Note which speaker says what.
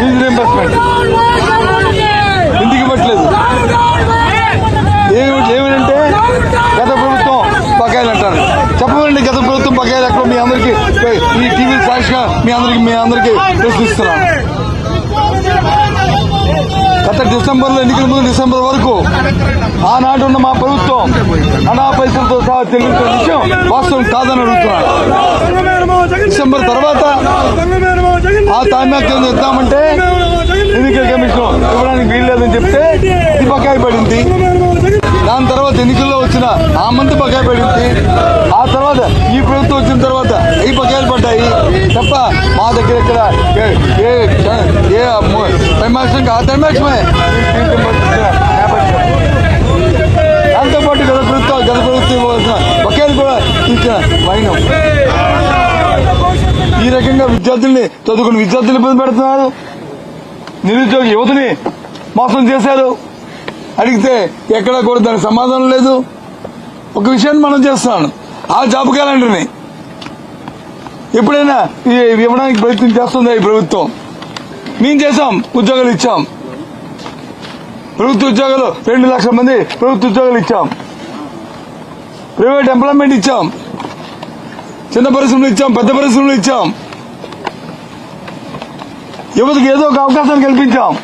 Speaker 1: Fee reimbursement ఎందుకు ఇవ్వట్లేదు? ఏమి ఏమనంటే గత ప్రభుత్వం బకాయిలు అంటారు. చెప్పమండి గత ప్రభుత్వం బకాయిలు ఎక్కడ మీ అందరికి ఈ టీవీ సాక్షిగా మీ అందరికి మీ అందరికి ప్రశ్నిస్తున్నాను. గత డిసెంబర్లో ఎన్నికల ముందు డిసెంబర్ వరకు ఆనాడు ఉన్న మా ప్రభుత్వం అనా పైసలతో సహా చెల్లించిన విషయం వాస్తవం కాదని అడుగుతున్నాను. డిసెంబర్ తర్వాత ఆ తామ్యాక్యం చేద్దామంటే ఎన్నికల కమిషన్ ఇవ్వడానికి వీల్లేదని చెప్తే ఇది బకాయి పడింది దాని తర్వాత ఎన్నికల్లో వచ్చిన ఆ మంత్ బకాయి పడింది ఆ తర్వాత ఈ ప్రభుత్వం వచ్చిన తర్వాత ఈ బకాయిలు పడ్డాయి. తప్ప మా దగ్గర ఇక్కడ ఏ- ఏ ఏ ఆ త్రైమాసికమే. దాంతోపాటు గత ప్రభుత్వం గత ప్రభుత్వం ఇవ్వాల్సిన బకాయిలు కూడా ఇచ్చిన వైనం. ఈ రకంగా విద్యార్థుల్ని చదువుకుని విద్యార్థులు ఇబ్బంది పెడుతున్నారు. నిరుద్యోగ యువతని మోసం చేశారు. అడిగితే ఎక్కడ కూడా దానికి సమాధానం లేదు. ఒక విషయాన్ని మనం చేస్తున్నాను. ఆ జాబ్ క్యాలెండర్ని ఎప్పుడైనా ఇది ఇవ్వడానికి ప్రయత్నం చేస్తుందా ఈ ప్రభుత్వం? మేము చేసాం ఉద్యోగాలు ఇచ్చాం. ప్రభుత్వ ఉద్యోగాలు రెండు లక్షల మంది ప్రభుత్వ ఉద్యోగాలు ఇచ్చాం. ప్రైవేట్ ఎంప్లాయ్మెంట్ ఇచ్చాం. చిన్న పరిశ్రమలు ఇచ్చాం పెద్ద పరిశ్రమలు ఇచ్చాం. యువతకు ఏదో ఒక అవకాశాన్ని కల్పించాం.